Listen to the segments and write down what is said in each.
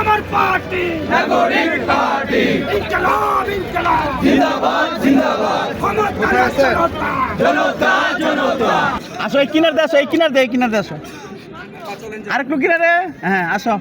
আমার পার্টি। নাগরিক পার্টি। ইনকলাব ইনকলাব। জিন্দাবাদ জিন্দাবাদ। ক্ষমতা জনতা। জনতা জনতা। আসো এই কিনার দে এই কিনার দে এই কিনার দে আসো। আর একটু কিনারে? হ্যাঁ আসো।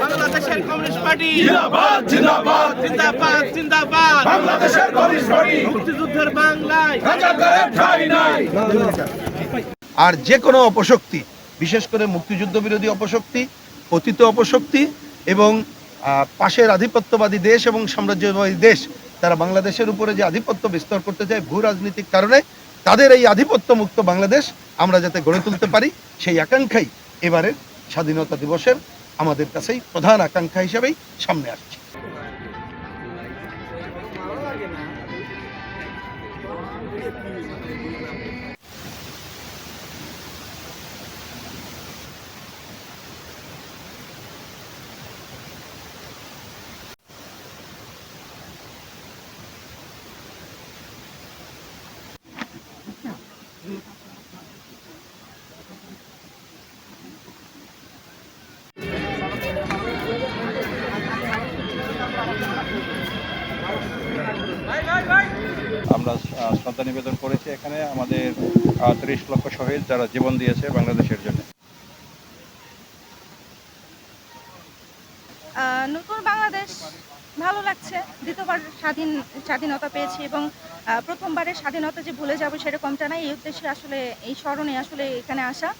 বাংলাদেশের কমিউনিস্ট পার্টি। জিন্দাবাদ জিন্দাবাদ। জিন্দাবাদ জিন্দাবাদ বাংলাদেশের কমিউনিস্ট পার্টি। মুক্তিযুদ্ধের বাংলায়। রাজাকারের ঠাঁই নাই। আর যে কোনো অপশক্তি বিশেষ করে মুক্তিযুদ্ধ বিরোধী অপশক্তি পতিত অপশক্তি এবং আহ, পাশের আধিপত্যবাদী দেশ এবং সাম্রাজ্যবাদী দেশ তারা বাংলাদেশের উপরে যে আধিপত্য বিস্তার করতে চায় ভূ রাজনীতির কারণে, তাদের এই আধিপত্য মুক্ত বাংলাদেশ আমরা যাতে গড়ে তুলতে পারি, সেই আকাঙ্ক্ষাই এবারের স্বাধীনতা দিবসের আমাদের কাছেই প্রধান আকাঙ্ক্ষা হিসেবেই সামনে আসছে। আমরা শ্রদ্ধা নিবেদন করেছি এখানে আমাদের ত্রিশ লক্ষ শহীদ যারা জীবন দিয়েছে বাংলাদেশের জন্য। নতুন বাংলাদেশ ভালো লাগছে। দ্বিতীয়বার স্বাধীন, স্বাধীনতা পেয়েছি এবং প্রথমবারের স্বাধীনতা যে ভুলে যাব সেরকমটা নাই এই উদ্দেশ্যে আসলে, এই স্মরণে আসলে এখানে আসা।